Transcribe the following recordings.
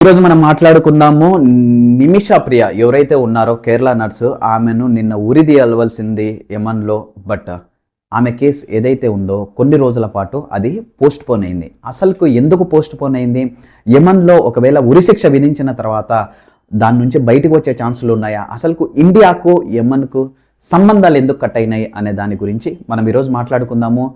ఈరోజు మనం మాట్లాడుకుందాము నిమిషా ప్రియ. ఎవరైతే ఉన్నారో కేరళ నర్సు ఆమెను నిన్న ఉరిది తీయవలసింది యమన్లో బట్ ఆమె కేసు ఏదైతే ఉందో కొన్ని రోజుల పాటు అది పోస్ట్ పోన్ అయింది. అసలుకు ఎందుకు పోస్ట్ పోన్ అయింది? యమన్లో ఒకవేళ ఉరిశిక్ష విధించిన తర్వాత దాని నుంచి బయటకు వచ్చే ఛాన్సులు ఉన్నాయా? అసలుకు ఇండియాకు యమన్కు సంబంధాలు ఎందుకు కట్ అయినాయి అనే దాని గురించి మనం ఈరోజు మాట్లాడుకుందాము.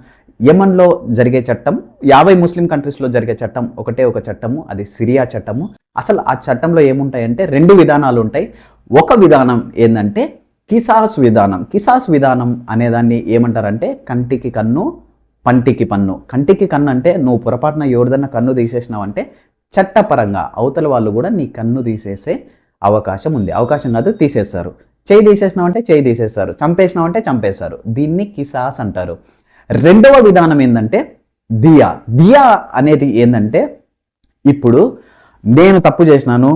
యమన్లో జరిగే చట్టం యాభై ముస్లిం కంట్రీస్లో జరిగే చట్టం ఒకటే ఒక చట్టము అది సిరియా చట్టము. అసలు ఆ చట్టంలో ఏముంటాయంటే రెండు విధానాలు ఉంటాయి. ఒక విధానం ఏంటంటే కిసాస్ విధానం. కిసాస్ విధానం అనేదాన్ని ఏమంటారంటే కంటికి కన్ను పంటికి పన్ను. కంటికి కన్ను అంటే నువ్వు పొరపాటున ఎవరిదన్నా కన్ను తీసేసినావంటే చట్టపరంగా అవతల వాళ్ళు కూడా నీ కన్ను తీసేసే అవకాశం ఉంది. అవకాశం కాదు తీసేస్తారు. చేయి తీసేసినావంటే చేయి తీసేస్తారు. చంపేసినావంటే చంపేస్తారు. దీన్ని కిసాస్ అంటారు. రెండవ విధానం ఏంటంటే దియా. దియా అనేది ఏంటంటే ఇప్పుడు నేను తప్పు చేసినాను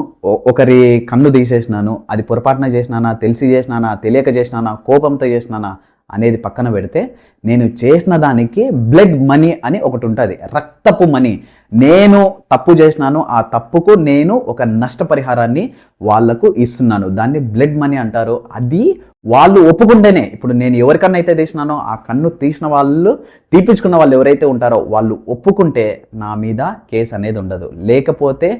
ఒకరి కన్ను తీసేసినాను అది పొరపాటున చేసినానా తెలిసి చేసినానా తెలియక చేసినానా కోపంతో చేసినానా అనేది పక్కన పెడితే నేను చేసిన దానికి బ్లడ్ మనీ అని ఒకటి ఉంటుంది రక్తపు మనీ. నేను తప్పు చేసినాను ఆ తప్పుకు నేను ఒక నష్టపరిహారాన్ని వాళ్ళకు ఇస్తున్నాను. దాన్ని బ్లడ్ మనీ అంటారు. అది వాళ్ళు ఒప్పుకుంటేనే ఇప్పుడు నేను ఎవరికన్నా అయితే తీసినానో ఆ కన్ను తీసిన వాళ్ళు తీపించుకున్న వాళ్ళు ఎవరైతే ఉంటారో వాళ్ళు ఒప్పుకుంటే నా మీద కేసు అనేది ఉండదు. లేకపోతే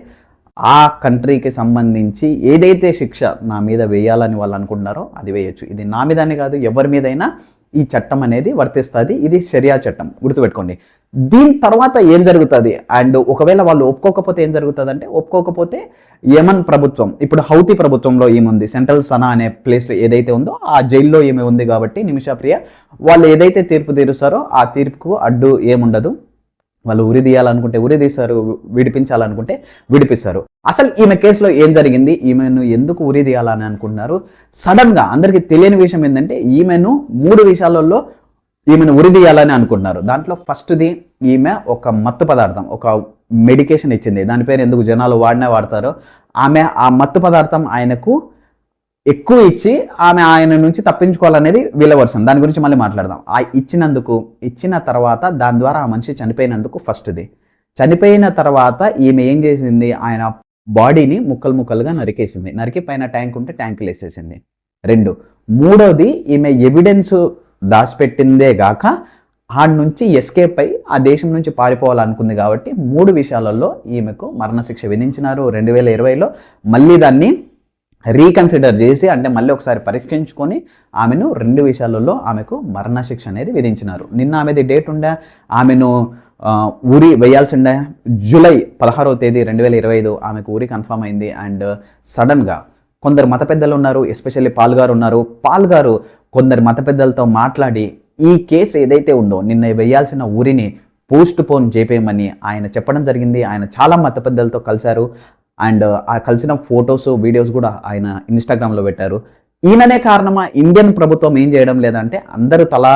ఆ కంట్రీకి సంబంధించి ఏదైతే శిక్ష నా మీద వేయాలని వాళ్ళు అనుకుంటున్నారో అది వేయచ్చు. ఇది నా మీదనే కాదు ఎవరి మీదైనా ఈ చట్టం అనేది వర్తిస్తుంది. ఇది షరియా చట్టం. గుర్తుపెట్టుకోండి. దీని తర్వాత ఏం జరుగుతుంది? అండ్ ఒకవేళ వాళ్ళు ఒప్పుకోకపోతే ఏం జరుగుతుంది అంటే ఒప్పుకోకపోతే యమన్ ప్రభుత్వం ఇప్పుడు హౌతి ప్రభుత్వంలో ఏముంది? సెంట్రల్ సనా అనే ప్లేస్లో ఏదైతే ఉందో ఆ జైల్లో ఏమి ఉంది కాబట్టి నిమిషప్రియ వాళ్ళు ఏదైతే తీర్పు తీరుస్తారో ఆ తీర్పుకు అడ్డు ఏముండదు. వాళ్ళు ఉరి తీయాలనుకుంటే ఉరి విడిపించాలనుకుంటే విడిపిస్తారు. అసలు ఈమె కేసులో ఏం జరిగింది? ఈమెను ఎందుకు ఉరి తీయాలని అనుకుంటున్నారు? సడన్గా అందరికీ తెలియని విషయం ఏంటంటే ఈమెను మూడు విషయాలలో ఈమెను ఉరి తీయాలని అనుకుంటున్నారు. దాంట్లో ఫస్ట్ది ఈమె ఒక మత్తు పదార్థం ఒక మెడికేషన్ ఇచ్చింది. దాని పేరు ఎందుకు జనాలు వాడినా వాడతారో ఆమె ఆ మత్తు పదార్థం ఆయనకు ఎక్కువ ఇచ్చి ఆమె ఆయన నుంచి తప్పించుకోవాలనేది వీళ్ళ వర్షం. దాని గురించి మళ్ళీ మాట్లాడదాం. ఆ ఇచ్చినందుకు ఇచ్చిన తర్వాత దాని ద్వారా ఆ మనిషి చనిపోయినందుకు ఫస్ట్ది. చనిపోయిన తర్వాత ఈమె ఏం చేసింది? ఆయన బాడీని ముక్కలు ముక్కలుగా నరికేసింది. నరికి పైన ట్యాంక్ ఉంటే ట్యాంకులు వేసేసింది. రెండు. మూడోది ఈమె ఎవిడెన్స్ దాచిపెట్టిందే గాక ఆడ నుంచి ఎస్కేప్ అయి ఆ దేశం నుంచి పారిపోవాలనుకుంది కాబట్టి మూడు విషయాలలో ఈమెకు మరణశిక్ష విధించినారు. రెండు వేల ఇరవైలో మళ్ళీ దాన్ని రీకన్సిడర్ చేసి అంటే మళ్ళీ ఒకసారి పరీక్షించుకొని ఆమెను రెండు విషయాలలో ఆమెకు మరణశిక్ష అనేది విధించినారు. నిన్న ఆమెది డేట్ ఉండే ఆమెను ఊరి వేయాల్సిండే. జూలై పదహారవ తేదీ రెండు వేల ఇరవై ఐదు ఆమెకు ఊరి కన్ఫర్మ్ అయింది. అండ్ సడన్గా కొందరు మత పెద్దలు ఉన్నారు ఎస్పెషల్లీ పాల్ గారు ఉన్నారు. పాల్ గారు కొందరు మత పెద్దలతో మాట్లాడి ఈ కేసు ఏదైతే ఉందో నిన్న వేయాల్సిన ఊరిని పోస్ట్ పోన్ చేపేయమని ఆయన చెప్పడం జరిగింది. ఆయన చాలా మత పెద్దలతో కలిశారు. అండ్ ఆ కలిసిన ఫొటోస్ వీడియోస్ కూడా ఆయన ఇన్స్టాగ్రామ్లో పెట్టారు. ఈయననే కారణమా? ఇండియన్ ప్రభుత్వం ఏం చేయడం లేదంటే అందరూ తలా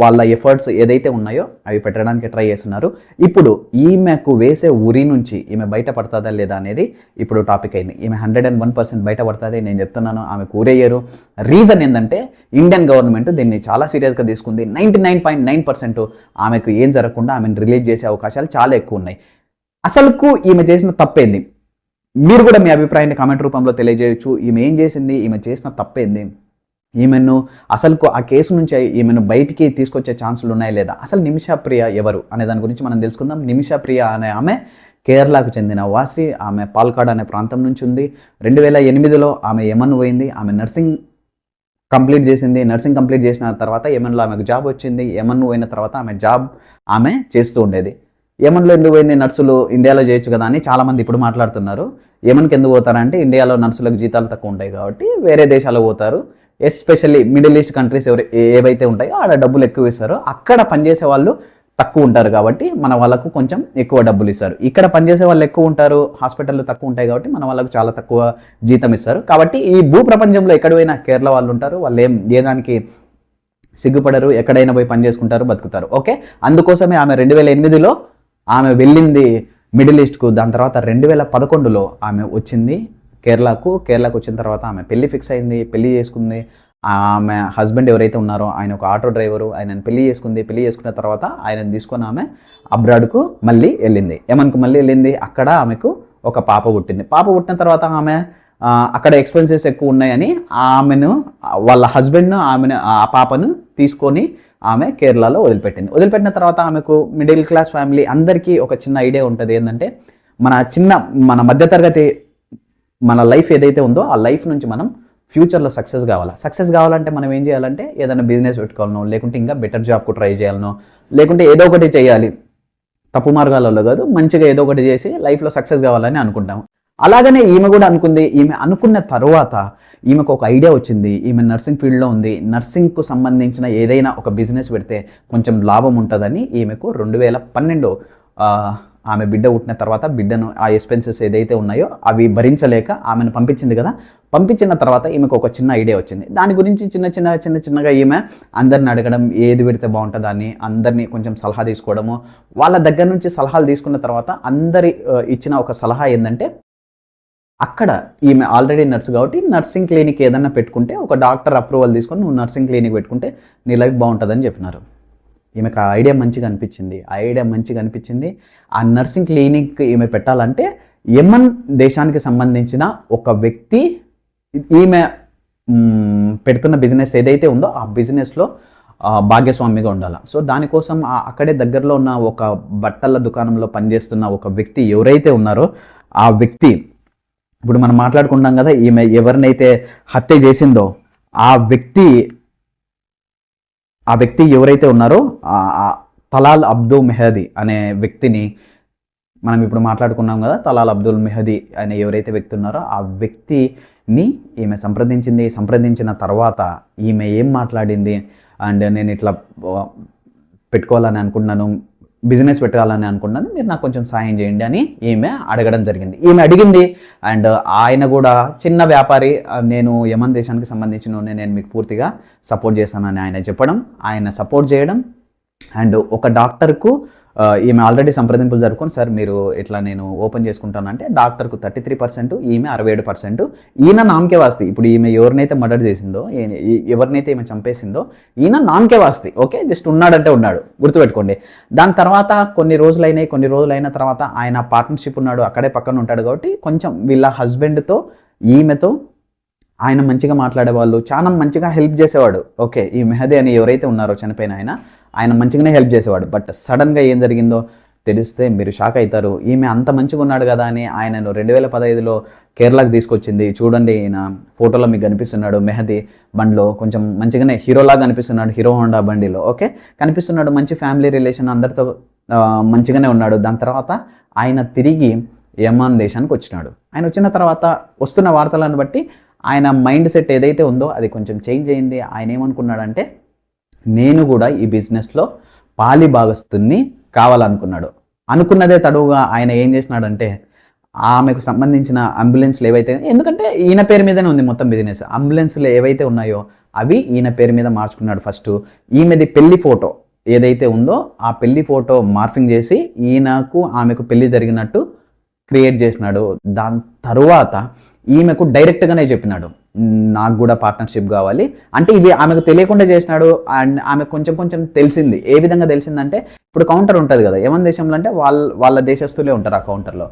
వాళ్ళ ఎఫర్ట్స్ ఏదైతే ఉన్నాయో అవి పెట్టడానికి ట్రై చేస్తున్నారు. ఇప్పుడు ఈమెకు వేసే ఉరి నుంచి ఈమె బయట పడుతుందా లేదా అనేది ఇప్పుడు టాపిక్ అయింది. ఈమె హండ్రెడ్ అండ్ వన్ పర్సెంట్ బయటపడుతుంది నేను చెప్తున్నాను. ఆమె ఊరేయరు రీజన్ ఏంటంటే ఇండియన్ గవర్నమెంట్ దీన్ని చాలా సీరియస్గా తీసుకుంది. Ninety nine point nine percent ఆమెకు ఏం జరగకుండా ఆమెను రిలీజ్ చేసే అవకాశాలు చాలా ఎక్కువ ఉన్నాయి. అసలుకు ఈమె చేసిన తప్పేంది? మీరు కూడా మీ అభిప్రాయాన్ని కామెంట్ రూపంలో తెలియజేయచ్చు. ఈమె ఏం చేసింది? ఈమె చేసిన తప్పేంది? ఈమెను అసలుకు ఆ కేసు నుంచి ఈమెను బయటికి తీసుకొచ్చే ఛాన్సులు ఉన్నాయా లేదా? అసలు నిమిషా ప్రియ ఎవరు? అనే దాని గురించి మనం తెలుసుకుందాం. నిమిషా ప్రియ అనే ఆమె కేరళకు చెందిన వాసి ఆమె పాల్కాడ్ అనే ప్రాంతం నుంచి ఉంది. రెండు వేల ఎనిమిదిలో ఆమె యమన్ పోయింది. ఆమె నర్సింగ్ కంప్లీట్ చేసింది. నర్సింగ్ కంప్లీట్ చేసిన తర్వాత యమన్లో ఆమెకు జాబ్ వచ్చింది. యమన్ పోయిన తర్వాత ఆమె జాబ్ ఆమె చేస్తూ ఉండేది. యమన్లో ఎందుకు పోయింది నర్సులు ఇండియాలో చేయొచ్చు కదా అని చాలామంది ఇప్పుడు మాట్లాడుతున్నారు. యమన్కి ఎందుకు పోతారంటే ఇండియాలో నర్సులకు జీతాలు తక్కువ ఉంటాయి కాబట్టి వేరే దేశాలకు పోతారు. ఎస్పెషల్లీ మిడిల్ ఈస్ట్ కంట్రీస్ ఎవరు ఏవైతే ఉంటాయో ఆడ డబ్బులు ఎక్కువ ఇస్తారో. అక్కడ పనిచేసే వాళ్ళు తక్కువ ఉంటారు కాబట్టి మన వాళ్ళకు కొంచెం ఎక్కువ డబ్బులు ఇస్తారు. ఇక్కడ పనిచేసే వాళ్ళు ఎక్కువ ఉంటారు హాస్పిటల్లో తక్కువ ఉంటాయి కాబట్టి మన వాళ్ళకు చాలా తక్కువ జీతం ఇస్తారు. కాబట్టి ఈ భూ ప్రపంచంలో ఎక్కడ పోయినా కేరళ వాళ్ళు ఉంటారు వాళ్ళు ఏం ఏ దానికి సిగ్గుపడరు ఎక్కడైనా పోయి పని చేసుకుంటారు బతుకుతారు. ఓకే? అందుకోసమే ఆమె రెండు వేల ఎనిమిదిలో ఆమె వెళ్ళింది మిడిల్ ఈస్ట్కు దాని తర్వాత రెండు వేల పదకొండులో ఆమె వచ్చింది కేరళకు. కేరళకు వచ్చిన తర్వాత ఆమె పెళ్ళి ఫిక్స్ అయింది పెళ్ళి చేసుకుంది. ఆమె హస్బెండ్ ఎవరైతే ఉన్నారో ఆయన ఒక ఆటో డ్రైవరు ఆయనను పెళ్ళి చేసుకుంది. పెళ్ళి చేసుకున్న తర్వాత ఆయనను తీసుకొని ఆమె అబ్రాడ్కు మళ్ళీ వెళ్ళింది. యమన్కు మళ్ళీ వెళ్ళింది. అక్కడ ఆమెకు ఒక పాప పుట్టింది. పాప పుట్టిన తర్వాత ఆమె అక్కడ ఎక్స్పెన్సెస్ ఎక్కువ ఉన్నాయని ఆమెను వాళ్ళ హస్బెండ్ను ఆమెను ఆ పాపను తీసుకొని ఆమె కేరళలో వదిలిపెట్టింది. వదిలిపెట్టిన తర్వాత ఆమెకు మిడిల్ క్లాస్ ఫ్యామిలీ అందరికీ ఒక చిన్న ఐడియా ఉంటుంది ఏంటంటే మన చిన్న మన మధ్యతరగతి మన లైఫ్ ఏదైతే ఉందో ఆ లైఫ్ నుంచి మనం ఫ్యూచర్లో సక్సెస్ కావాలా. సక్సెస్ కావాలంటే మనం ఏం చేయాలంటే ఏదైనా బిజినెస్ పెట్టుకోవాలనో లేకుంటే ఇంకా బెటర్ జాబ్కు ట్రై చేయాలనో లేకుంటే ఏదో ఒకటి చేయాలి. తప్పు మార్గాలలో కాదు మంచిగా ఏదో ఒకటి చేసి లైఫ్లో సక్సెస్ కావాలని అనుకుంటాము. అలాగనే ఈమె కూడా అనుకుంది ఈమె అనుకున్న తర్వాత ఈమెకు ఒక ఐడియా వచ్చింది ఈమె నర్సింగ్ ఫీల్డ్లో ఉంది నర్సింగ్కు సంబంధించిన ఏదైనా ఒక బిజినెస్ పెడితే కొంచెం లాభం ఉంటుందని ఈమెకు రెండు వేల పన్నెండు ఆమె బిడ్డ పుట్టిన తర్వాత బిడ్డను ఆ ఎక్స్పెన్సెస్ ఏదైతే ఉన్నాయో అవి భరించలేక ఆమెను పంపించింది కదా పంపించిన తర్వాత ఈమెకు ఒక చిన్న ఐడియా వచ్చింది. దాని గురించి చిన్న చిన్న చిన్న చిన్నగా ఈమె అందరిని అడగడం ఏది పెడితే బాగుంటుందని అందరినీ కొంచెం సలహా తీసుకోవడము వాళ్ళ దగ్గర నుంచి సలహాలు తీసుకున్న తర్వాత అందరి ఇచ్చిన ఒక సలహా ఏంటంటే అక్కడ ఈమె ఆల్రెడీ నర్సు కాబట్టి నర్సింగ్ క్లినిక్ ఏదన్నా పెట్టుకుంటే ఒక డాక్టర్ అప్రూవల్ తీసుకొని నువ్వు నర్సింగ్ క్లినిక్ పెట్టుకుంటే నీ లైఫ్ బాగుంటుందని చెప్పినారు. ఈమెకు ఆ ఐడియా మంచిగా అనిపించింది. ఆ ఐడియా మంచిగా అనిపించింది. ఆ నర్సింగ్ క్లినిక్ ఈమె పెట్టాలంటే యమన్ దేశానికి సంబంధించిన ఒక వ్యక్తి ఈమె పెడుతున్న బిజినెస్ ఏదైతే ఉందో ఆ బిజినెస్లో భాగ్యస్వామిగా ఉండాలి. సో దానికోసం అక్కడే దగ్గరలో ఉన్న ఒక బట్టల దుకాణంలో పనిచేస్తున్న ఒక వ్యక్తి ఎవరైతే ఉన్నారో ఆ వ్యక్తి ఇప్పుడు మనం మాట్లాడుకుంటాం కదా ఈమె ఎవరినైతే హత్య చేసిందో ఆ వ్యక్తి ఆ వ్యక్తి ఎవరైతే ఉన్నారో ఆ- తలాల్ అబ్దుల్ మెహదీ అనే వ్యక్తిని మనం ఇప్పుడు మాట్లాడుకున్నాం కదా తలాల్ అబ్దుల్ మెహదీ అనే ఎవరైతే వ్యక్తి ఉన్నారో ఆ వ్యక్తిని ఈమె సంప్రదించింది. సంప్రదించిన తర్వాత ఈమె ఏం మాట్లాడింది? అండ్ నేను ఇట్లా పెట్టుకోవాలని అనుకున్నాను బిజినెస్ పెట్టాలని అనుకున్నాను మీరు నాకు కొంచెం సాయం చేయండి అని ఈమె అడగడం జరిగింది. ఈమె అడిగింది అండ్ ఆయన కూడా చిన్న వ్యాపారి నేను యమన్ దేశానికి సంబంధించిన నేను మీకు పూర్తిగా సపోర్ట్ చేస్తానని ఆయన చెప్పడం ఆయన సపోర్ట్ చేయడం అండ్ ఒక డాక్టర్కు ఈమె ఆల్రెడీ సంప్రదింపులు జరుపుకొని సార్ మీరు ఇట్లా నేను ఓపెన్ చేసుకుంటానంటే డాక్టర్కు థర్టీ త్రీ పర్సెంట్ ఈమె అరవై ఏడు పర్సెంట్. ఈయన నామకే వాస్తి. ఇప్పుడు ఈమె ఎవరినైతే మర్డర్ చేసిందో ఈ- ఎవరినైతే ఈమె చంపేసిందో ఈయన నామకే వాస్తి. ఓకే? జస్ట్ ఉన్నాడంటే ఉన్నాడు. గుర్తుపెట్టుకోండి. దాని తర్వాత కొన్ని రోజులైనాయి కొన్ని రోజులైన తర్వాత ఆయన పార్ట్నర్షిప్ ఉన్నాడు అక్కడే పక్కన ఉంటాడు కాబట్టి కొంచెం వీళ్ళ హస్బెండ్తో ఈమెతో ఆయన మంచిగా మాట్లాడేవాళ్ళు చాలా మంచిగా హెల్ప్ చేసేవాడు. ఓకే? ఈ మెహదీ అని ఎవరైతే ఉన్నారో చనిపోయిన ఆయన ఆయన మంచిగానే హెల్ప్ చేసేవాడు. బట్ సడన్గా ఏం జరిగిందో తెలిస్తే మీరు షాక్ అవుతారు ఈమె అంత మంచిగా ఉన్నాడు కదా అని ఆయనను రెండు వేల పదహైదులో కేరళకు తీసుకొచ్చింది. చూడండి ఈయన ఫోటోలో మీకు కనిపిస్తున్నాడు మెహదీ బండిలో. కొంచెం మంచిగానే హీరోలాగా కనిపిస్తున్నాడు హీరో హోండా బండిలో. ఓకే? కనిపిస్తున్నాడు మంచి ఫ్యామిలీ రిలేషన్ అందరితో మంచిగానే ఉన్నాడు. దాని తర్వాత ఆయన తిరిగి యమాన్ దేశానికి వచ్చినాడు. ఆయన వచ్చిన తర్వాత వస్తున్న వార్తలను బట్టి ఆయన మైండ్ సెట్ ఏదైతే ఉందో అది కొంచెం చేంజ్ అయింది. ఆయన ఏమనుకున్నాడంటే నేను కూడా ఈ బిజినెస్లో పాలి భాగస్తుని కావాలనుకున్నాడు. అనుకున్నదే తడువుగా ఆయన ఏం చేసినాడంటే ఆమెకు సంబంధించిన అంబులెన్స్లు ఏవైతే ఎందుకంటే ఈయన పేరు మీదనే ఉంది మొత్తం బిజినెస్ అంబులెన్స్లు ఏవైతే ఉన్నాయో అవి ఈయన పేరు మీద మార్చుకున్నాడు ఫస్ట్. ఈమెది పెళ్ళి ఫోటో ఏదైతే ఉందో ఆ పెళ్ళి ఫోటో మార్ఫింగ్ చేసి ఈయనకు ఆమెకు పెళ్ళి జరిగినట్టు క్రియేట్ చేసినాడు. దాని తరువాత ఈమెకు డైరెక్ట్గానే చెప్పినాడు. నాకు కూడా పార్ట్నర్షిప్ కావాలి. అంటే ఇవి ఆమెకు తెలియకుండా చేసినాడు అండ్ ఆమె కొంచెం కొంచెం తెలిసింది. ఏ విధంగా తెలిసిందంటే ఇప్పుడు కౌంటర్ ఉంటుంది కదా ఏమన్ దేశంలో అంటే వాళ్ళ వాళ్ళ దేశస్తులే ఉంటారు ఆ కౌంటర్లో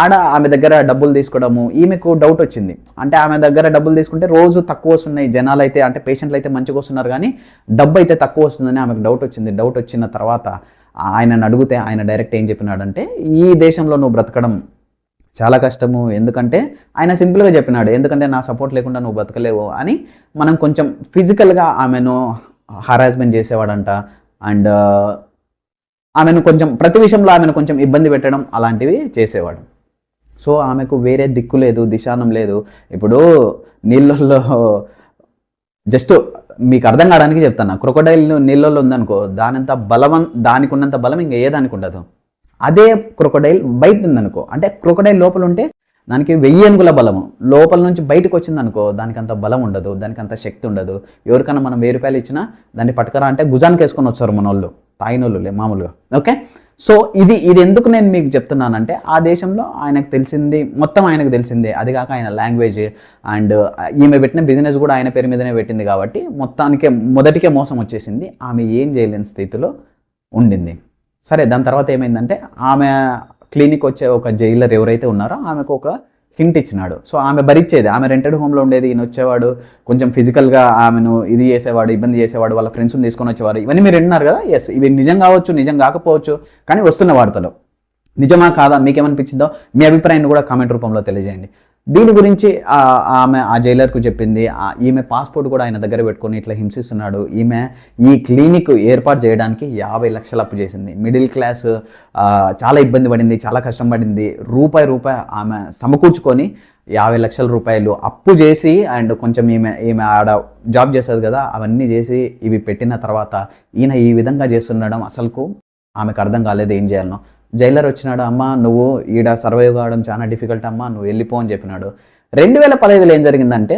ఆడ ఆమె దగ్గర డబ్బులు తీసుకోవడము ఈమెకు డౌట్ వచ్చింది. అంటే ఆమె దగ్గర డబ్బులు తీసుకుంటే రోజు తక్కువ వస్తున్నాయి జనాలు అయితే అంటే పేషెంట్లు అయితే మంచిగా వస్తున్నారు కానీ డబ్బు అయితే తక్కువ వస్తుందని ఆమెకు డౌట్ వచ్చింది. డౌట్ వచ్చిన తర్వాత ఆయనను అడిగితే ఆయన డైరెక్ట్ ఏం చెప్పినాడంటే ఈ దేశంలో నువ్వు బ్రతకడం చాలా కష్టము. ఎందుకంటే ఆయన సింపుల్గా చెప్పినాడు ఎందుకంటే నా సపోర్ట్ లేకుండా నువ్వు బతకలేవు అని మనం కొంచెం ఫిజికల్గా ఆమెను హరాస్మెంట్ చేసేవాడంట. అండ్ ఆమెను కొంచెం ప్రతి విషయంలో ఆమెను కొంచెం ఇబ్బంది పెట్టడం అలాంటివి చేసేవాడు. సో ఆమెకు వేరే దిక్కు లేదు దిశానం లేదు. ఇప్పుడు నీళ్ళల్లో జస్ట్ మీకు అర్థం కావడానికి చెప్తాను. క్రొకడైల్ నీళ్ళల్లో ఉందనుకో దానంత బలవం దానికి ఉన్నంత బలం ఇంకా ఏ దానికి ఉండదు అదే క్రొకడైల్ బయట ఉందనుకో అంటే క్రొకడైల్ లోపల ఉంటే దానికి వెయ్యి అనుగుల బలము. లోపల నుంచి బయటకు వచ్చిందనుకో దానికి అంత బలం ఉండదు దానికి అంత శక్తి ఉండదు. ఎవరికైనా మనం వెయ్యి రూపాయలు ఇచ్చినా దాన్ని పట్టుకరా అంటే భుజానికి వేసుకొని వచ్చారు మన వాళ్ళు తాయినోళ్ళు మామూలుగా. ఓకే? సో ఇది ఇది ఎందుకు నేను మీకు చెప్తున్నానంటే ఆ దేశంలో ఆయనకు తెలిసింది మొత్తం ఆయనకు తెలిసిందే. అది కాక ఆయన లాంగ్వేజ్ అండ్ ఈమె పెట్టిన బిజినెస్ కూడా ఆయన పేరు మీదనే పెట్టింది కాబట్టి మొత్తానికే మొదటికే మోసం వచ్చేసింది. ఆమె ఏం చేయలేని స్థితిలో ఉండింది. సరే దాని తర్వాత ఏమైందంటే ఆమె క్లినిక్ వచ్చే ఒక జైలర్ ఎవరైతే ఉన్నారో ఆమెకు ఒక హింట్ ఇచ్చినాడు. సో ఆమె భరించేది ఆమె రెంటెడ్ హోమ్లో ఉండేది ఈయన వచ్చేవాడు కొంచెం ఫిజికల్గా ఆమెను ఇది చేసేవాడు ఇబ్బంది చేసేవాడు వాళ్ళ ఫ్రెండ్స్ని తీసుకొని వచ్చేవారు ఇవన్నీ మీరు విన్నారు కదా? ఎస్ ఇవి నిజం కావచ్చు నిజం కాకపోవచ్చు కానీ వస్తున్న వార్తలు. నిజమా కాదా? మీకేమనిపించిందో మీ అభిప్రాయాన్ని కూడా కామెంట్ రూపంలో తెలియజేయండి. దీని గురించి ఆమె ఆ జైలర్కు చెప్పింది. ఈమె పాస్పోర్ట్ కూడా ఆయన దగ్గర పెట్టుకొని ఇట్లా హింసిస్తున్నాడు. ఈమె ఈ క్లినిక్ ఏర్పాటు చేయడానికి యాభై లక్షలు అప్పు చేసింది. మిడిల్ క్లాస్ చాలా ఇబ్బంది పడింది చాలా కష్టం పడింది. రూపాయి రూపాయి ఆమె సమకూర్చుకొని యాభై లక్షల రూపాయలు అప్పు చేసి అండ్ కొంచెం ఈమె ఈమె ఆడ జాబ్ చేస్తుంది కదా అవన్నీ చేసి ఇవి పెట్టిన తర్వాత ఈయన ఈ విధంగా చేస్తుండడం అసలుకు ఆమెకు అర్థం కాలేదు ఏం చేయాలనో. జైలర్ వచ్చినాడు అమ్మ నువ్వు ఈడ సర్వైవ్ కావడం చాలా డిఫికల్ట్ అమ్మా నువ్వు వెళ్ళిపో అని చెప్పినాడు. రెండు వేల పదహైదులో ఏం జరిగిందంటే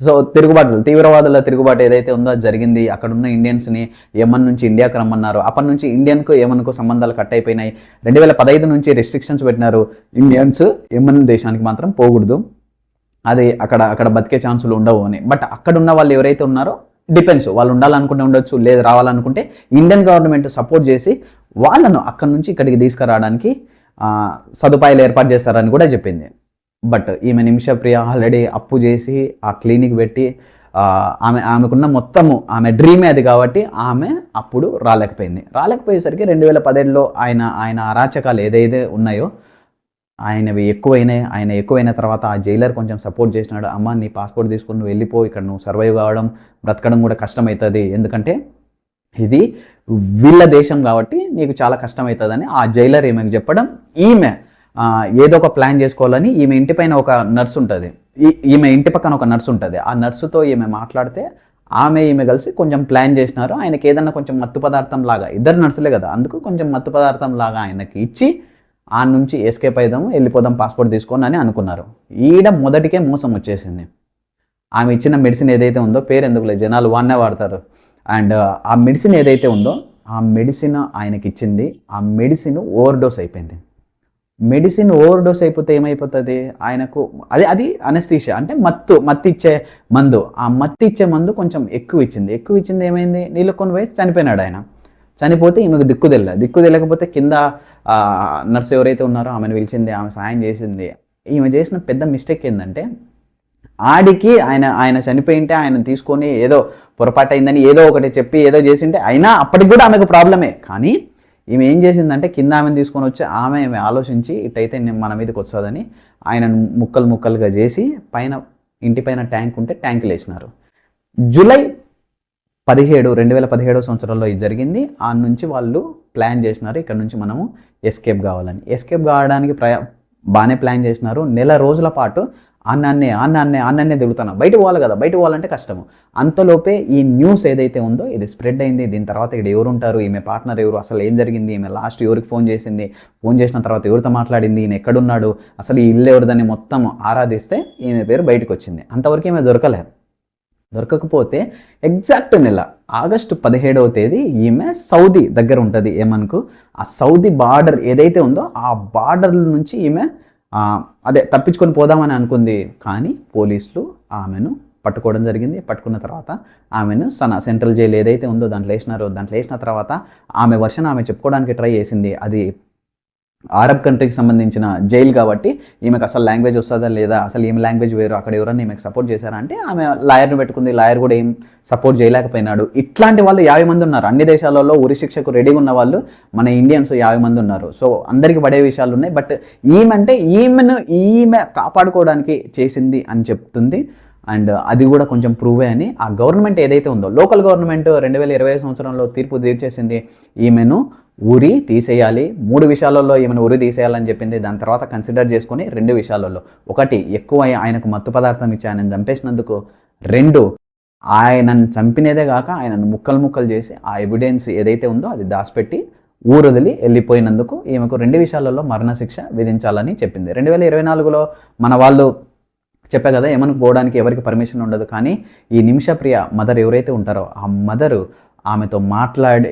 సో తిరుగుబాటులు తీవ్రవాదుల తిరుగుబాటు ఏదైతే ఉందో జరిగింది. అక్కడ ఉన్న ఇండియన్స్ని యమన్ నుంచి ఇండియాకి రమ్మన్నారు. అప్పటి నుంచి ఇండియన్కు యమన్కు సంబంధాలు కట్ అయిపోయినాయి. రెండు వేల పదహైదు నుంచి రెస్ట్రిక్షన్స్ పెట్టినారు ఇండియన్స్. యమన్ దేశానికి మాత్రం పోకూడదు. అది అక్కడ అక్కడ బతికే ఛాన్సులు ఉండవు అని. బట్ అక్కడ ఉన్న వాళ్ళు ఎవరైతే ఉన్నారో డిపెండ్స్ వాళ్ళు ఉండాలనుకుంటే ఉండొచ్చు లేదు రావాలనుకుంటే ఇండియన్ గవర్నమెంట్ సపోర్ట్ చేసి వాళ్ళను అక్కడి నుంచి ఇక్కడికి తీసుకురావడానికి సదుపాయాలు ఏర్పాటు చేస్తారని కూడా చెప్పింది. బట్ ఈమె నిమిషప్రియ ఆల్రెడీ అప్పు చేసి ఆ క్లినిక్ పెట్టి ఆమె ఆమెకున్న మొత్తము ఆమె డ్రీమే అది కాబట్టి ఆమె అప్పుడు రాలేకపోయింది. రాలేకపోయేసరికి రెండు వేల పదేళ్ళలో ఆయన ఆయన అరాచకాలు ఏదైతే ఉన్నాయో ఆయనవి ఎక్కువైనాయి. ఆయన ఎక్కువైన తర్వాత ఆ జైలర్ కొంచెం సపోర్ట్ చేసినాడు. అమ్మ నీ పాస్పోర్ట్ తీసుకుని నువ్వు వెళ్ళిపో ఇక్కడ నువ్వు సర్వైవ్ కావడం బ్రతకడం కూడా కష్టమవుతుంది. ఎందుకంటే ఇది వీళ్ళ దేశం కాబట్టి నీకు చాలా కష్టమవుతుందని ఆ జైలర్ ఈమెకు చెప్పడం. ఈమె ఏదో ఒక ప్లాన్ చేసుకోవాలని ఈమె ఇంటి పైన ఒక నర్స్ ఉంటుంది. ఈ- ఈమె ఇంటి పక్కన ఒక నర్స్ ఉంటుంది. ఆ నర్సుతో ఈమె మాట్లాడితే ఆమె ఈమె కలిసి కొంచెం ప్లాన్ చేసినారు. ఆయనకి ఏదన్నా కొంచెం మత్తు పదార్థం లాగా ఇద్దరు నర్సులే కదా అందుకు కొంచెం మత్తు పదార్థం లాగా ఆయనకి ఇచ్చి ఆ నుంచి ఎస్కేప్ అయిదాము వెళ్ళిపోదాం పాస్పోర్ట్ తీసుకొని అని అనుకున్నారు. ఈడ మొదటికే మోసం వచ్చేసింది. ఆమె ఇచ్చిన మెడిసిన్ ఏదైతే ఉందో పేరు ఎందుకులే? జనాలు వాడినే వాడతారు. అండ్ ఆ మెడిసిన్ ఏదైతే ఉందో ఆ మెడిసిన్ ఆయనకి ఇచ్చింది ఆ మెడిసిన్ ఓవర్ డోస్ అయిపోయింది. మెడిసిన్ ఓవర్ డోస్ అయిపోతే ఏమైపోతుంది? ఆయనకు అది అది అనస్థీషియా అంటే మత్తు మత్తు ఇచ్చే మందు. ఆ మత్తు ఇచ్చే మందు కొంచెం ఎక్కువ ఇచ్చింది ఎక్కువ ఇచ్చింది ఏమైంది? నీళ్ళు కొన్ని పోయి చనిపోయినాడు ఆయన. చనిపోతే ఈమెకు దిక్కు తెల్ల దిక్కు తెలియకపోతే కింద నర్సు ఎవరైతే ఉన్నారో ఆమెను పిలిచింది ఆమె సాయం చేసింది. ఈమె చేసిన పెద్ద మిస్టేక్ ఏంటంటే ఆడికి ఆయన ఆయన చనిపోయింటే ఆయన తీసుకొని ఏదో పొరపాటు అయిందని ఏదో ఒకటి చెప్పి ఏదో చేసింటే అయినా అప్పటికి కూడా ఆమెకు ప్రాబ్లమే. కానీ ఈమె ఏం చేసిందంటే కింద ఆమెను తీసుకొని వచ్చి ఆమె ఆమె ఆలోచించి ఇటైతే నేను మన మీదకి వస్తుందని ఆయన ముక్కలు ముక్కలుగా చేసి పైన ఇంటి పైన ట్యాంక్ ఉంటే ట్యాంకులు వేసినారు జూలై పదిహేడు రెండు వేల పదిహేడో సంవత్సరంలో ఇది జరిగింది. ఆ నుంచి వాళ్ళు ప్లాన్ చేసినారు ఇక్కడ నుంచి మనము ఎస్కేప్ కావాలని. ఎస్కేప్ కావడానికి ప్రయా బాగానే ప్లాన్ చేసినారు. నెల రోజుల పాటు అన్నాన్నే అన్నాన్నే అన్నాన్నే దిగుతాను బయట పోవాలి కదా బయట పోవాలంటే కష్టము. అంతలోపే ఈ న్యూస్ ఏదైతే ఉందో ఇది స్ప్రెడ్ అయింది. దీని తర్వాత ఇక్కడ ఎవరు ఉంటారు? ఈమె పార్ట్నర్ ఎవరు? అసలు ఏం జరిగింది? ఈమె లాస్ట్ ఎవరికి ఫోన్ చేసింది? ఫోన్ చేసిన తర్వాత ఎవరితో మాట్లాడింది? ఈయన ఎక్కడున్నాడు? అసలు ఈ ఇల్లు ఎవరిదని మొత్తం ఆరాధిస్తే ఈమె పేరు బయటకు వచ్చింది. అంతవరకు ఈమె దొరకలేదు. దొరకకపోతే ఎగ్జాక్ట్ నెల ఆగస్టు పదిహేడవ తేదీ ఈమె సౌదీ దగ్గర ఉంటుంది. ఏమనుకు? ఆ సౌదీ బార్డర్ ఏదైతే ఉందో ఆ బార్డర్ నుంచి ఈమె అదే తప్పించుకొని పోదామని అనుకుంది. కానీ పోలీసులు ఆమెను పట్టుకోవడం జరిగింది. పట్టుకున్న తర్వాత ఆమెను సన సెంట్రల్ జైలు ఏదైతే ఉందో దాంట్లో వేసినారో దాంట్లో వేసిన తర్వాత ఆమె వర్షన్ ఆమె చెప్పుకోవడానికి ట్రై చేసింది. అది అరబ్ కంట్రీకి సంబంధించిన జైలు కాబట్టి ఈమెకు అసలు లాంగ్వేజ్ వస్తుందా లేదా అసలు ఏం లాంగ్వేజ్ వేరు అక్కడ ఎవరన్నా ఈమెకు సపోర్ట్ చేశారా అంటే ఆమె లాయర్ని పెట్టుకుంది లాయర్ కూడా ఏం సపోర్ట్ చేయలేకపోయినాడు. ఇట్లాంటి వాళ్ళు యాభై మంది ఉన్నారు. అన్ని దేశాలలో ఉరి శిక్షకు రెడీగా ఉన్న వాళ్ళు మన ఇండియన్స్ యాభై మంది ఉన్నారు. సో అందరికి పడే విషయాలు ఉన్నాయి. బట్ ఈమెంటే ఈమెను ఈమె కాపాడుకోవడానికి చేసింది అని చెప్తుంది. అండ్ అది కూడా కొంచెం ప్రూవే అని ఆ గవర్నమెంట్ ఏదైతే ఉందో లోకల్ గవర్నమెంట్ రెండు వేల ఇరవై సంవత్సరంలో తీర్పు తీర్చేసింది ఈమెను. ఉరి తీసేయాలి. మూడు విషయాలలో ఈమెను ఉరి తీసేయాలని చెప్పింది. దాని తర్వాత కన్సిడర్ చేసుకొని రెండు విషయాలలో. ఒకటి ఎక్కువ ఆయనకు మత్తు పదార్థం ఇచ్చి ఆయనను చంపేసినందుకు రెండు ఆయనను చంపినదే కాక ఆయనను ముక్కలు ముక్కలు చేసి ఆ ఎవిడెన్స్ ఏదైతే ఉందో అది దాచిపెట్టి ఊరొదిలి వెళ్ళిపోయినందుకు ఈమెకు రెండు విషయాలలో మరణశిక్ష విధించాలని చెప్పింది. రెండు వేల ఇరవై నాలుగులో మన వాళ్ళు చెప్పా కదా ఏమనుకు పోవడానికి ఎవరికి పర్మిషన్ ఉండదు. కానీ ఈ నిమిషప్రియ మదర్ ఎవరైతే ఉంటారో ఆ మదరు ఆమెతో మాట్లాడి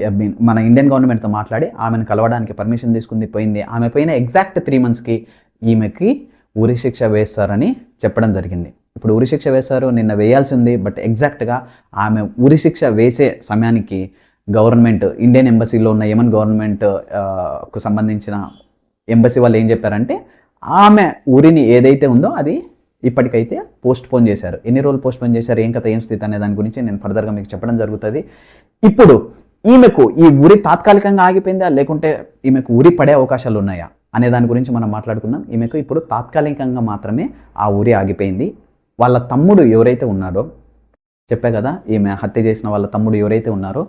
మన ఇండియన్ గవర్నమెంట్తో మాట్లాడి ఆమెను కలవడానికి పర్మిషన్ తీసుకుంది పోయింది. ఆమె పోయిన ఎగ్జాక్ట్ త్రీ మంత్స్కి ఈమెకి ఉరి శిక్ష వేస్తారని చెప్పడం జరిగింది. ఇప్పుడు ఉరి శిక్ష వేశారు నిన్న వేయాల్సి ఉంది బట్ ఎగ్జాక్ట్గా ఆమె ఉరి శిక్ష వేసే సమయానికి గవర్నమెంట్ ఇండియన్ ఎంబసీలో ఉన్న యమన్ గవర్నమెంట్కు సంబంధించిన ఎంబసీ వాళ్ళు ఏం చెప్పారంటే ఆమె ఊరిని ఏదైతే ఉందో అది ఇప్పటికైతే పోస్ట్ పోన్ చేశారు. ఎన్ని రోజులు పోస్ట్ పోన్ చేశారు ఏం కథ ఏం స్థితి అనే దాని గురించి నేను ఫర్దర్గా మీకు చెప్పడం జరుగుతుంది. ఇప్పుడు ఈమెకు ఈ ఉరి తాత్కాలికంగా ఆగిపోయిందా? లేకుంటే ఈమెకు ఉరి పడే అవకాశాలు ఉన్నాయా? అనే దాని గురించి మనం మాట్లాడుకుందాం. ఈమెకు ఇప్పుడు తాత్కాలికంగా మాత్రమే ఆ ఉరి ఆగిపోయింది. వాళ్ళ తమ్ముడు ఎవరైతే ఉన్నాడో చెప్పే కదా ఈమె హత్య చేసిన వాళ్ళ తమ్ముడు ఎవరైతే ఉన్నారో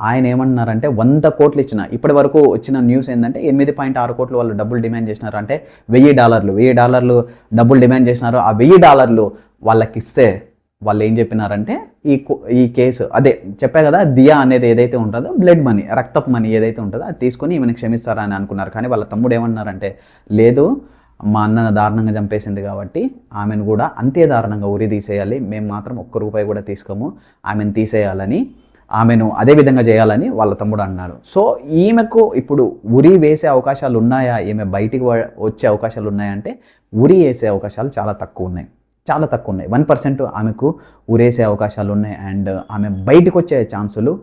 ఆయన ఏమన్నారంటే వంద కోట్లు ఇచ్చిన. ఇప్పటి వరకు వచ్చిన న్యూస్ ఏంటంటే ఎనిమిది పాయింట్ ఆరు కోట్లు వాళ్ళు డబ్బులు డిమాండ్ చేసినారు. అంటే వెయ్యి డాలర్లు. వెయ్యి డాలర్లు డబ్బులు డిమాండ్ చేసినారు. ఆ వెయ్యి డాలర్లు వాళ్ళకి ఇస్తే వాళ్ళు ఏం చెప్పినారంటే ఈ కో- ఈ కేసు అదే చెప్పా కదా దియా అనేది ఏదైతే ఉంటుందో బ్లడ్ మనీ రక్తపు మనీ ఏదైతే ఉంటుందో అది తీసుకొని ఈమెను క్షమిస్తారా అని అనుకున్నారు. కానీ వాళ్ళ తమ్ముడు ఏమన్నారంటే లేదు మా అన్నను దారుణంగా చంపేసింది కాబట్టి ఆమెను కూడా అంతే దారుణంగా ఉరి తీసేయాలి. మేము మాత్రం ఒక్క రూపాయి కూడా తీసుకోము. ఆమెను తీసేయాలని ఆమెను అదే విధంగా చేయాలని వాళ్ళ తమ్ముడు అన్నారు సో ఈమెకు ఇప్పుడు ఉరి వేసే అవకాశాలు ఉన్నాయా? ఈమె బయటికి వచ్చే అవకాశాలు ఉన్నాయంటే ఉరి వేసే అవకాశాలు చాలా తక్కువ ఉన్నాయి. చాలా తక్కువ ఉన్నాయి. వన్ పర్సెంట్ ఆమెకు ఉరేసే అవకాశాలు ఉన్నాయి అండ్ ఆమె బయటకు వచ్చే ఛాన్సులు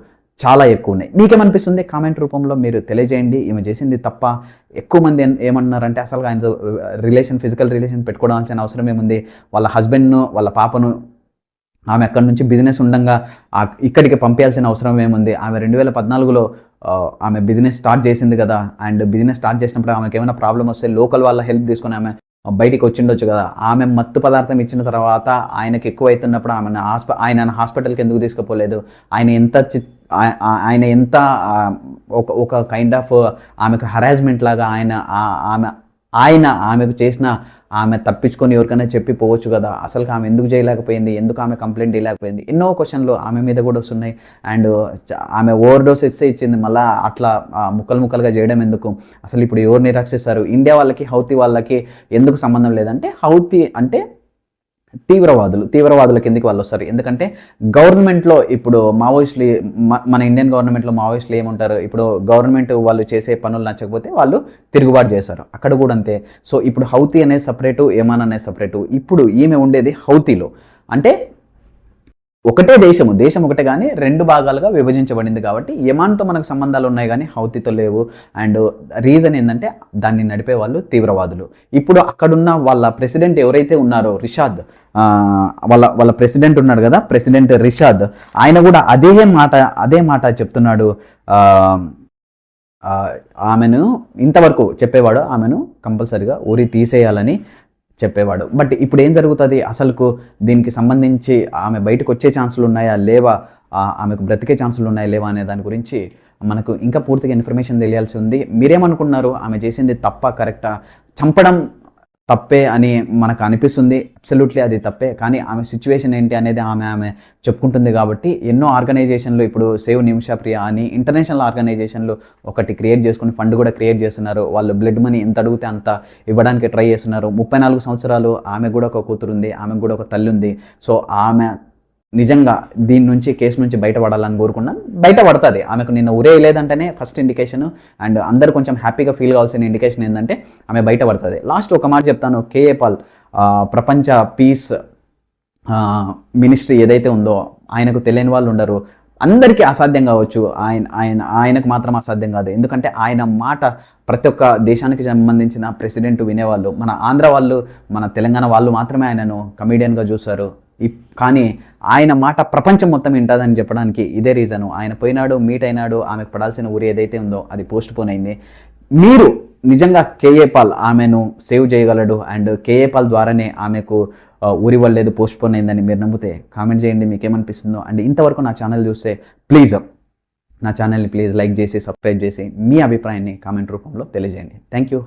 చాలా ఎక్కువ ఉన్నాయి. మీకేమనిపిస్తుంది? కామెంట్ రూపంలో మీరు తెలియజేయండి. ఈమె చేసింది తప్ప ఎక్కువ మంది ఏం- ఏమన్నారంటే అసలు ఆయనతో రిలేషన్ ఫిజికల్ రిలేషన్ పెట్టుకోవాల్సిన అవసరం ఏముంది? వాళ్ళ హస్బెండ్ను వాళ్ళ పాపను ఆమె అక్కడి నుంచి బిజినెస్ ఉండగా ఇక్కడికి పంపించాల్సిన అవసరం ఏముంది? ఆమె రెండు వేల పద్నాలుగులో ఆమె బిజినెస్ స్టార్ట్ చేసింది కదా. అండ్ బిజినెస్ స్టార్ట్ చేసినప్పుడు ఆమెకి ఏమైనా ప్రాబ్లం వస్తే లోకల్ వాళ్ళ హెల్ప్ తీసుకొని ఆమె బయటికి వచ్చిండొచ్చు కదా. ఆమె మత్తు పదార్థం ఇచ్చిన తర్వాత ఆయనకి ఎక్కువ అవుతున్నప్పుడు ఆమెను హాస్ప ఆయన హాస్పిటల్కి ఎందుకు తీసుకుపోలేదు? ఆయన ఎంత చి- ఆయన ఎంత ఒక ఒక కైండ్ ఆఫ్ ఆమెకు హరాస్మెంట్ లాగా ఆయన ఆమె ఆయన ఆమెకు చేసిన ఆమె తప్పించుకొని ఎవరికైనా చెప్పి పోవచ్చు కదా. అసలు ఆమె ఎందుకు చేయలేకపోయింది? ఎందుకు ఆమె కంప్లైంట్ చేయలేకపోయింది ఎన్నో క్వశ్చన్లు ఆమె మీద కూడా వస్తున్నాయి. అండ్ చ- ఆమె ఓవర్ డోస్ ఇస్తే ఇచ్చింది. మళ్ళీ అట్లా ముక్కలు ముక్కలుగా చేయడం ఎందుకు? అసలు ఇప్పుడు ఎవరు నిరాక్షిస్తారు? ఇండియా వాళ్ళకి హౌతీ వాళ్ళకి ఎందుకు సంబంధం లేదంటే హౌతి అంటే తీవ్రవాదులు తీవ్రవాదుల కిందికి వాళ్ళు వస్తారు ఎందుకంటే గవర్నమెంట్లో ఇప్పుడు మావోయిస్టులు మన ఇండియన్ గవర్నమెంట్లో మావోయిస్టులు ఏముంటారు? ఇప్పుడు గవర్నమెంట్ వాళ్ళు చేసే పనులు నచ్చకపోతే వాళ్ళు తిరుగుబాటు చేశారు అక్కడ కూడా అంతే. సో ఇప్పుడు హౌతీ అనేది సపరేటు ఏమాన్ అనేది సపరేటు. ఇప్పుడు ఈమె ఉండేది హౌతీలో. అంటే ఒకటే దేశము దేశం ఒకటే కానీ రెండు భాగాలుగా విభజించబడింది కాబట్టి యమాన్తో మనకు సంబంధాలు ఉన్నాయి కానీ హౌతితో లేవు. అండ్ రీజన్ ఏంటంటే దాన్ని నడిపే వాళ్ళు తీవ్రవాదులు. ఇప్పుడు అక్కడున్న వాళ్ళ ప్రెసిడెంట్ ఎవరైతే ఉన్నారో రిషాద్ వాళ్ళ వాళ్ళ ప్రెసిడెంట్ ఉన్నాడు కదా ప్రెసిడెంట్ రిషాద్ ఆయన కూడా అదే మాట అదే మాట చెప్తున్నాడు. ఆమెను ఇంతవరకు చెప్పేవాడు ఆమెను కంపల్సరిగా ఊరి తీసేయాలని చెప్పేవాడు. బట్ ఇప్పుడు ఏం జరుగుతుంది? అసలుకు దీనికి సంబంధించి ఆమె బయటకు వచ్చే ఛాన్సులు ఉన్నాయా? లేవా? ఆమెకు బ్రతికే ఛాన్సులు ఉన్నాయా? లేవా? అనే దాని గురించి మనకు ఇంకా పూర్తిగా ఇన్ఫర్మేషన్ తెలియాల్సి ఉంది. మీరేమనుకున్నారు? ఆమె చేసింది తప్ప కరెక్టా? చంపడం తప్పే అని మనకు అనిపిస్తుంది. అబ్సల్యూట్లీ అది తప్పే. కానీ ఆమె సిచ్యువేషన్ ఏంటి అనేది ఆమె ఆమె చెప్పుకుంటుంది కాబట్టి ఎన్నో ఆర్గనైజేషన్లు ఇప్పుడు సేవ్ నిమిషా ప్రియ అని ఇంటర్నేషనల్ ఆర్గనైజేషన్లు ఒకటి క్రియేట్ చేసుకుని ఫండ్ కూడా క్రియేట్ చేస్తున్నారు. వాళ్ళు బ్లడ్ మనీ ఎంత అడిగితే అంత ఇవ్వడానికి ట్రై చేస్తున్నారు. ముప్పై నాలుగు సంవత్సరాలు ఆమె కూడా ఒక కూతురు ఉంది కూడా ఒక తల్లి ఉంది సో ఆమె నిజంగా దీని నుంచి కేసు నుంచి బయటపడాలని కోరుకున్నాం బయటపడుతుంది. ఆమెకు నిన్న ఉరే లేదంటేనే ఫస్ట్ ఇండికేషన్ అండ్ అందరు కొంచెం హ్యాపీగా ఫీల్ కావాల్సిన ఇండికేషన్ ఏంటంటే ఆమె బయటపడుతుంది. లాస్ట్ ఒక మాట చెప్తాను కేఏ పాల్ ప్రపంచ పీస్ మినిస్ట్రీ ఏదైతే ఉందో ఆయనకు తెలియని వాళ్ళు ఉండరు. అందరికీ అసాధ్యం కావచ్చు ఆయన ఆయన ఆయనకు మాత్రం అసాధ్యం కాదు. ఎందుకంటే ఆయన మాట ప్రతి ఒక్క దేశానికి సంబంధించిన ప్రెసిడెంట్ వినేవాళ్ళు. మన ఆంధ్ర వాళ్ళు మన తెలంగాణ వాళ్ళు మాత్రమే ఆయనను కమీడియన్గా చూస్తారు. కానీ ఆయన మాట ప్రపంచం మొత్తం వింటుందని చెప్పడానికి ఇదే రీజను ఆయన పోయినాడు మీట్ అయినాడు ఆమెకు పడాల్సిన ఊరి ఏదైతే ఉందో అది పోస్ట్ పోన్ అయింది. మీరు నిజంగా కేఏ పాల్ ఆమెను సేవ్ చేయగలడు? అండ్ కేఏ పాల్ ద్వారానే ఆమెకు ఊరి వల్లేదు పోస్ట్ పోన్ అయిందని మీరు నమ్మితే కామెంట్ చేయండి మీకేమనిపిస్తుందో. అండ్ ఇంతవరకు నా ఛానల్ చూస్తే ప్లీజ్ నా ఛానల్ని ప్లీజ్ లైక్ చేసి సబ్స్క్రైబ్ చేసి మీ అభిప్రాయాన్ని కామెంట్ రూపంలో తెలియజేయండి. Thank you